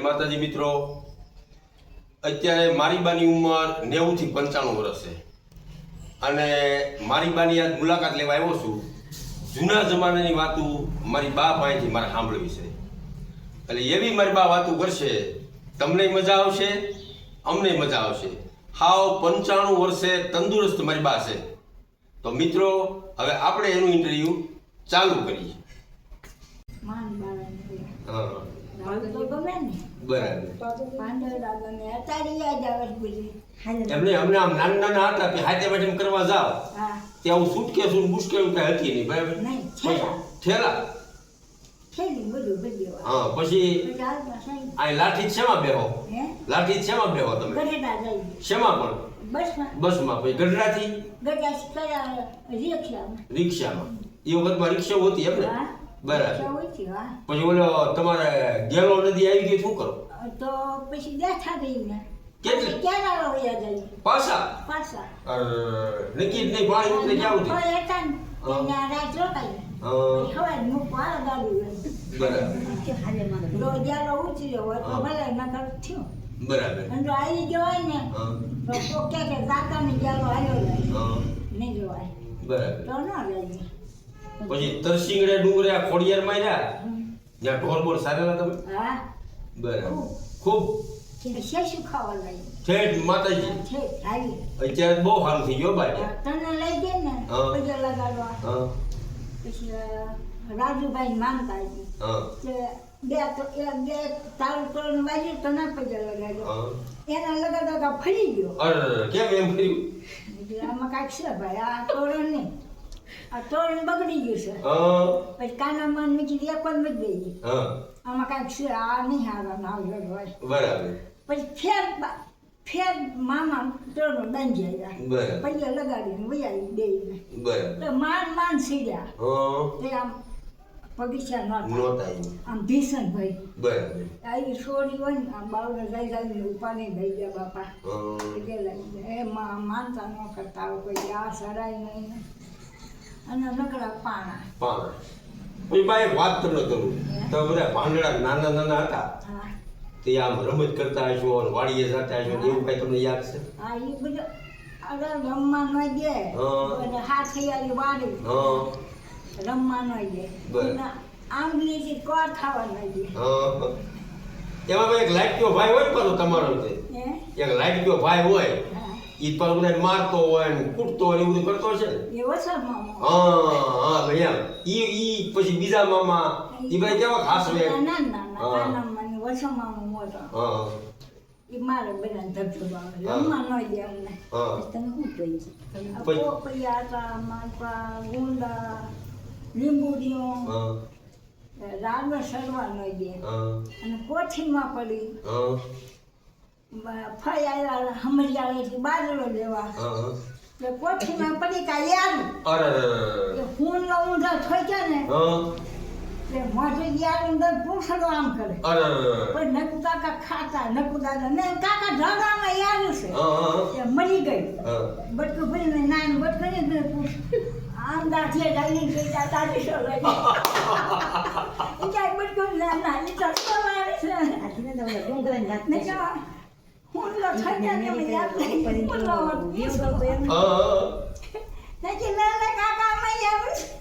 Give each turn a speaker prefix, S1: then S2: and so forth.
S1: માતાજી મિત્રો અત્યારે મારી બાની ઉંમર નેવું થી પંચાણું વર્ષ છે. અને મારી બાની આજ મુલાકાત લેવા આવ્યો છું. જૂના જમાનાની વાતો મારી બા પાસેથી મારે સાંભળવી છે. એટલે એવી મારી બા વાતો કરશે તમને મજા આવશે અમને મજા આવશે. હાવ પંચાણું વર્ષે તંદુરસ્ત મારી બા છે. તો મિત્રો હવે આપણે એનું ઇન્ટરવ્યુ ચાલુ કરીએ. હા. એમને અમને આમ નાના નાના હતા કે હાથે વાટીને કરવા જાવ ત્યાં હું સુટકેસ ને મુશ્કેલ કઈ હતી નહીં બરાબર
S2: નહીં, થેલા.
S1: થેલા.
S2: થેલી બધું બધી વાત
S1: હા પછી
S2: પછી હાલમાં સાઈ
S1: આ લાઠી શેમાં બેહો? લાઠી જ શેમાં બેહો તમે? શેમાં પણ?
S2: બસમાં.
S1: બસમાં પછી ગઢડાથી?
S2: ગઢા રિક્ષામાં.
S1: રિક્ષામાં. એ વખતમાં રિક્ષા હોતી એમ ને બરાબર. પછી ઓલો તમારે ગેલો નદી આવી ગઈ શું કરો?
S2: તો પછી બેઠા રહીને.
S1: કેટલી?
S2: પછી ક્યાં આવો વયા જાય
S1: પાછા.
S2: પાછા
S1: નક્કી નહીં પાણી ઉતરે ક્યાં ઉતરે
S2: ફળ ને રાત રોકાઈ
S1: હા,
S2: મૂકવા ગાડી
S1: બરાબર.
S2: જો જ્યારે ઉતર્યો હોય તો ભલે નકર થયું.
S1: બરાબર.
S2: અને જો આવી જવાય ને
S1: હા,
S2: તો કોક કહે કે કાકાને જ્યારે આવ્યો નહીં જવાય.
S1: બરાબર.
S2: તો ન
S1: પછી તરસિંગડે ડુંગરે ખોડિયાર માર્યા? જ્યાં ઢોર બોર સારેલા તમે?
S2: હા.
S1: બરાબર. ખૂબ.
S2: શું ખાવા લઈએ
S1: ઠેઠ માતાજી.
S2: છે આવી
S1: અત્યારે બહુ સારું થઈ ગયો બાય
S2: તને લઈ દે ને
S1: હા.
S2: લગાડવા.
S1: હા.
S2: પછી રાજુભાઈ માનતા હતી
S1: હા.
S2: બે તો બે તારું તોરણ વાગ્યું તો ના લગાડ્યો. એના લગાડતા ફરી ગયો.
S1: અર કેમ એમ કર્યું
S2: આમાં કાંઈક છે ભાઈ આ તોરણ નહીં. આ તોરણ બગડી ગયું છે. પછી કાનામાં મન કીધું એક પણ બદલી ગઈ. આમાં કાંઈક છે આ નહીં હારા ના હોય.
S1: બરાબર.
S2: પછી ફેર ફેર મામા તોરણ બાંધી આવ્યા પગે લગાડીને વૈયા દઈને
S1: બરાબર.
S2: માન માન સીડ્યા. તે આમ પગીચા નહોતા. આમ ભીષણ ભાઈ.
S1: બરાબર.
S2: આવી છોડી હોય ને આમ બાવને લઈ ઉપા નહીં લઈ ગયા બાપા. એટલે એ માનતા ન કરતા હોય કોઈ આ સરાય નહીં. અને નકરા પાણા.
S1: પાણ. બા એક વાત તમને કરું. તો બધા ભાંડડા નાના નાના હતા. તે આમ રમત કરતા હશો અને વાડીએ જતા હશો એવું કઈ તમને યાદ છે?
S2: હા એ બધું અરે રમવા ન દે. અને હાથ થઈ
S1: હા.
S2: રમવા ન. અને આંગળીથી કોર ખાવા ન દે.
S1: એમાં ભાઈ એક કયો ભાઈ હોય પણ તમારો એક લાઈટ લાટક્યો ભાઈ હોય.
S2: હા.
S1: ઈ પગને મારતો હોય ને કૂટતો હોય એવું કરતો હશે ને?
S2: એ ઓછા મામા?
S1: હા હા ભાઈ એમ. ઈ ઈ પછી બીજા મામા ઈ ભાઈ કેવા ખાસ હોય
S2: ના ના ના ના મને ઓછા મામા મોટો.
S1: હા
S2: એ મારે બધા. ન દે અમને. તમે શું કહી
S1: પછી-
S2: પોપૈયા હતા માલપા ગુંડા લીંબુડીઓ.
S1: હા.
S2: રાડો સરવા ન દે. અને કોઠીમાં પડી.
S1: હા
S2: ફઈ આવ્યા હમરિયાળેથી બાજરો લેવા.
S1: હા
S2: એટલે કોઠીમાં પડી કા યાર.
S1: અરે
S2: હું ઊંધા થઈ ગયા ને
S1: હા.
S2: એટલે મોઢે યાર અંદર પૂછડો આમ કરે.
S1: અરે
S2: પણ નકુ કાકા ખાતા નકુ દાદા ને કાકા ઢગામાં યાર છે.
S1: હા
S2: એ મરી ગઈ. બટકું ભરીને નાનું બટકું ને પૂછ આમ દાંઠીએ ડાલીને ગઈ તા તારી શો લઈ એ બટકું ના ના એ તો સવારે છે. ને ક્યાં હું લો થઈ ગયા ને યાદ નહીં હું લો
S1: હા
S2: ને કે ના ના કાકા આવે